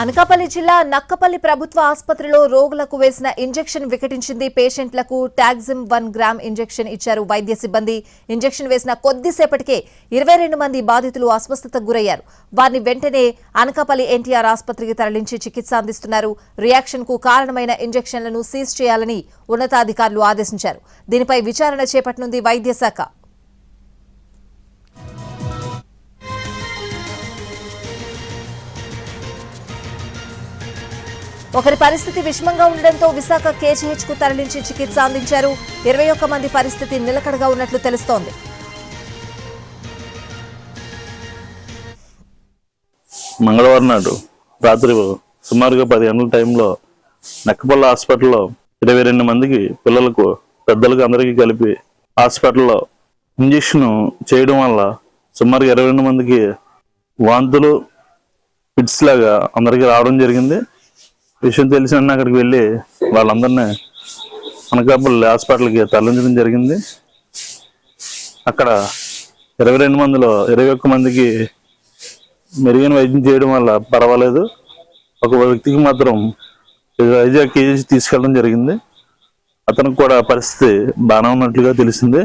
అనకాపల్లి జిల్లా నక్కపల్లి ప్రభుత్వ ఆసుపత్రిలో రోగులకు వేసిన ఇంజెక్షన్ వికటించింది. పేషెంట్లకు టాగ్జిమ్ వన్ గ్రామ్ ఇంజెక్షన్ ఇచ్చారు వైద్య సిబ్బంది. ఇంజెక్షన్ వేసిన కొద్దిసేపటికే ఇరవై రెండు మంది బాధితులు అస్వస్థతకు గురయ్యారు. వారిని వెంటనే అనకాపల్లి ఎన్టీఆర్ ఆసుపత్రికి తరలించి చికిత్స అందిస్తున్నారు. రియాక్షన్కు కారణమైన ఇంజెక్షన్లను సీజ్ చేయాలని ఉన్నతాధికారులు ఆదేశించారు. దీనిపై విచారణ చేపట్టనుంది వైద్య శాఖ. ఒకరి పరిస్థితి విషమంగా ఉండడంతో విశాఖ కేజీహెచ్కు తరలించి చికిత్స అందించారు. ఇరవై ఒక్క మంది పరిస్థితి నిలకడగా ఉన్నట్లు తెలుస్తోంది. మంగళవారం నాడు రాత్రి సుమారుగా పది గంటల టైంలో నక్కపల్ల హాస్పిటల్లో ఇరవై రెండు మందికి పిల్లలకు పెద్దలకు అందరికీ కలిపి హాస్పిటల్లో ఇంజక్షన్ చేయడం వల్ల సుమారుగా ఇరవై రెండు మందికి వాంతులు పిట్స్ లాగా అందరికీ రావడం జరిగింది. విషయం తెలిసిన అక్కడికి వెళ్ళి వాళ్ళందరినీ అనకాపల్లి హాస్పిటల్కి తరలించడం జరిగింది. అక్కడ ఇరవై రెండు మందిలో ఇరవై ఒక్క మందికి మెరుగైన వైద్యం చేయడం వల్ల పర్వాలేదు. ఒక వ్యక్తికి మాత్రం వైజాగ్ కేజీ తీసుకెళ్ళడం జరిగింది. అతనికి కూడా పరిస్థితి బాగానే ఉన్నట్లుగా తెలిసింది